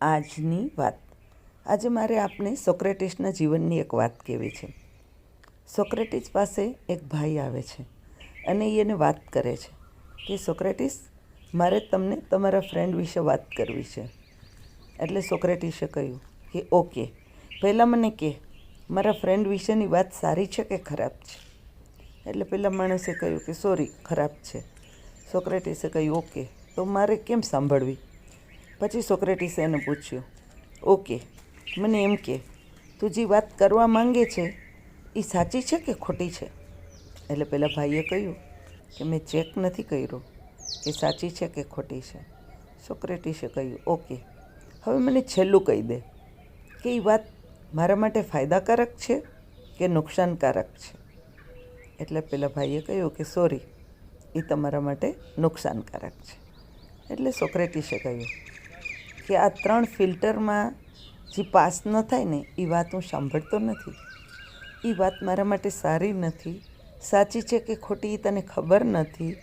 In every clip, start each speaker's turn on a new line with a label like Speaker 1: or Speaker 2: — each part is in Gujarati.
Speaker 1: આજની વાત. આજે મારે આપને સોક્રેટિસના જીવનની એક વાત કહેવી છે. સોક્રેટિસ પાસે એક ભાઈ આવે છે અને એને વાત કરે છે કે, સોક્રેટિસ, મારે તમને તમારા ફ્રેન્ડ વિશે વાત કરવી છે. એટલે સોક્રેટિસે કહ્યું કે, ઓકે, પહેલાં મને કે મારા ફ્રેન્ડ વિશેની વાત સારી છે કે ખરાબ છે? એટલે પહેલાં માણસે કહ્યું કે, સોરી, ખરાબ છે. સોક્રેટિસે કહ્યું, ઓકે, તો મારે કેમ સાંભળવી? પછી સોક્રેટિસે એને પૂછ્યું, ઓકે, મને એમ કે, તું જે વાત કરવા માંગે છે એ સાચી છે કે ખોટી છે? એટલે પેલા ભાઈએ કહ્યું કે, મેં ચેક નથી કર્યું કે સાચી છે કે ખોટી છે. સોક્રેટિસે કહ્યું, ઓકે, હવે મને છેલ્લું કહી દે કે એ વાત મારા માટે ફાયદાકારક છે કે નુકસાનકારક છે? એટલે પેલા ભાઈએ કહ્યું કે, સોરી એ તમારા માટે નુકસાનકારક છે. એટલે સોક્રેટિસે કહ્યું કે આ ત્રણ ફિલ્ટરમાં જે પાસ ન થાય ને એ વાત હું સાંભળતો નથી. એ વાત મારા માટે સારી નથી. સાચી છે કે ખોટી તને ખબર નથી.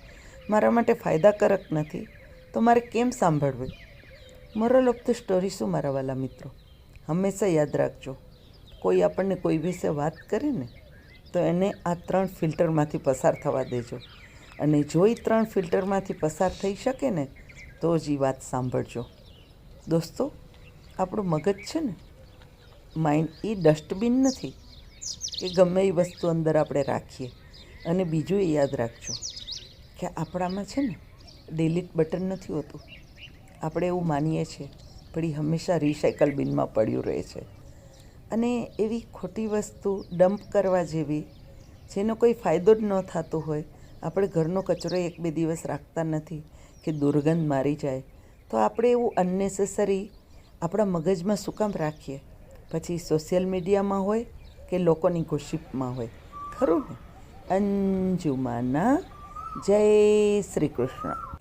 Speaker 1: મારા માટે ફાયદાકારક નથી. તો મારે કેમ સાંભળવી? મોરલ ઓફ ધ સ્ટોરી શું મારા વાલા મિત્રો? હંમેશા યાદ રાખજો. કોઈ આપણને કોઈ વિશે વાત કરે ને, તો એને આ ત્રણ ફિલ્ટરમાંથી પસાર થવા દેજો. અને જો એ ત્રણ ફિલ્ટરમાંથી પસાર થઈ શકે ને, તો જ એ વાત સાંભળજો. દોસ્તો, આપણું મગજ છે ને માઇન્ડ એ ડસ્ટબિન નથી. કે ગમે એ વસ્તુ અંદર આપણે રાખીએ. અને બીજું એ યાદ રાખજો કે આપણામાં છે ને ડિલીટ બટન નથી હોતું. આપણે એવું માનીએ છીએ, પણ એ હંમેશા રિસાયકલ બિનમાં પડ્યું રહે છે. અને એવી ખોટી વસ્તુ ડમ્પ કરવા જેવી, જેનો કોઈ ફાયદો જ ન થતો હોય, આપણે ઘરનો કચરો એક બે દિવસ રાખતા નથી કે દુર્ગંધ મારી જાય તો આપણે એવું અનનેસેસરી આપણા મગજમાં શું કામ રાખીએ? પછી સોશિયલ મીડિયામાં હોય કે લોકોની ગોશિપમાં હોય. ખરું ને? અંજુમાના જય શ્રી કૃષ્ણ.